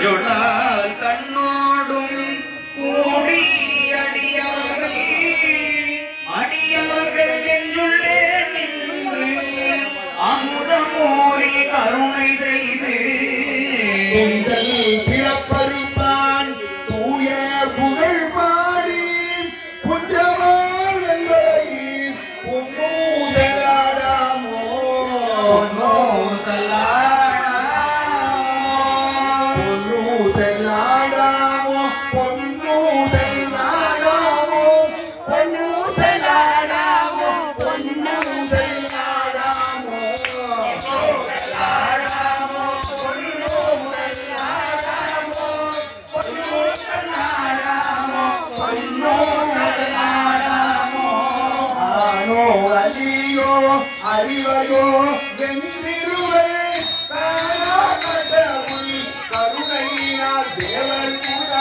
நெஞ்சொழால் தன்னோடும் கூடி அடியார்கள். அடியார்கள் நெஞ்சுள்ளே நின்று அமுதமோரி கருணை செய்து. பிறப்பருப்பான் தூய புகழ் அறிவையோ அறிவையோ வென்றிருவே கருணையினால் தேவர் கூட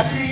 Así.